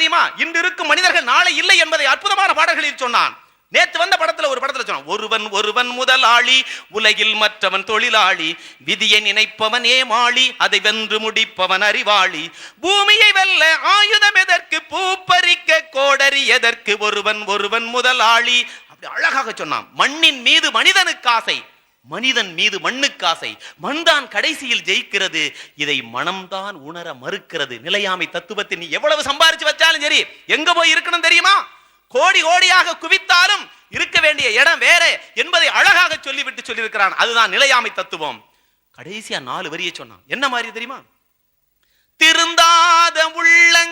தெரியுமா? இன்று இருக்கும் மனிதர்கள் நாளை இல்லை என்பதை அற்புதமான பாடல்களில் சொன்னான். நேத்து வந்த படத்துல ஒரு படத்துல சொன்னான் ஒருவன் ஒருவன் முதலாளி உலகில் மற்றவன் தொழிலாளி விதியை நினைப்பவன் ஏமாளி அதை வென்று முடிப்பவன் அறிவாளி. பூமியை வெல்ல ஆயுதம் எதற்கு? பூப்பறிக்க கோடரி எதற்கு? ஒருவன் ஒருவன் முதலாளி. அப்படி அழகாக சொன்னான். மண்ணின் மீது மனிதனுக்கு ஆசை. மனிதன் மீது மண்ணுக்கு ஆசை. மண்தான் கடைசியில் ஜெயிக்கிறது. இதை மனம்தான் உணர மறுக்கிறது. நிலையாமை தத்துவத்தை நீ எவ்வளவு சம்பாரிச்சு வச்சாலும் சரி எங்க போய் இருக்கணும் தெரியுமா? கோடி கோடியாக குவித்தாலும் இருக்க வேண்டிய இடம் வேற என்பதை அழகாக சொல்லிவிட்டு சொல்லியிருக்கிறான். அதுதான் நிலையாமை தத்துவம். கடைசியா நாலு வரியை சொன்னான். என்ன மாதிரி தெரியுமா? திருந்தாத உள்ளங்கள்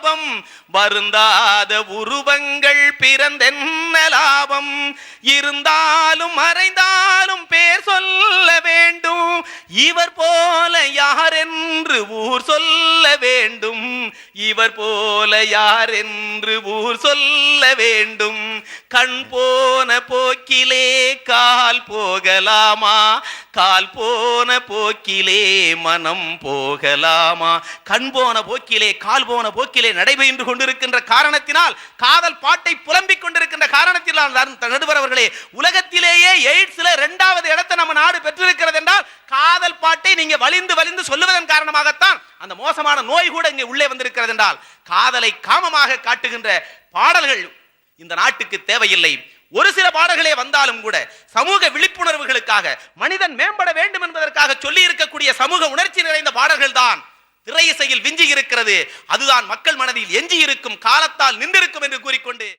பாவம் வருந்தாத உருவங்கள் பிறந்தென்ன லாபம்? இருந்தாலும் மறைந்தாலும் பேர் சொல்ல வேண்டும். இவர் போல யார் என்று ஊர் சொல்ல வேண்டும். இவர் போல யார் என்று ஊர் சொல்ல வேண்டும். கண் போன போக்கிலே கால் போகலாமா? கால் போன போக்கிலே மனம் போகலாமா? கண் போன போக்கிலே கால் போன போக்கிலே நடைபெற்று கொண்டிருக்கின்ற காரணத்தினால் காதல் பாட்டை புலம்பிக் கொண்டிருக்கின்ற காரணத்தினால் நடுவரவர்களே நடுவர் அவர்களே உலகத்திலேயே எய்ட்ஸ்ல இரண்டாவது இடத்தை நம்ம நாடு பெற்றிருக்கிறது என்றால் காதல் பாட்டை நீங்க வலிந்து வலிந்து சொல்லுவதன் காரணமாகத்தான் அந்த மோசமான நோய் கூட இங்கே உள்ளே வந்திருக்கிறது என்றால் காதலை காமமாக காட்டுகின்ற பாடல்கள் இந்த நாட்டுக்கு தேவையில்லை. ஒரு சில பாடல்களே வந்தாலும் கூட சமூக விழிப்புணர்வுகளுக்காக மனிதன் மேம்பட வேண்டும் என்பதற்காக சொல்லி இருக்கக்கூடிய சமூக உணர்ச்சி நிறைந்த பாடல்கள் தான் திரையிசையில் விஞ்சி இருக்கிறது. அதுதான் மக்கள் மனதில் எஞ்சி இருக்கும் காலத்தால் நின்றிருக்கும் என்று கூறிக்கொண்டு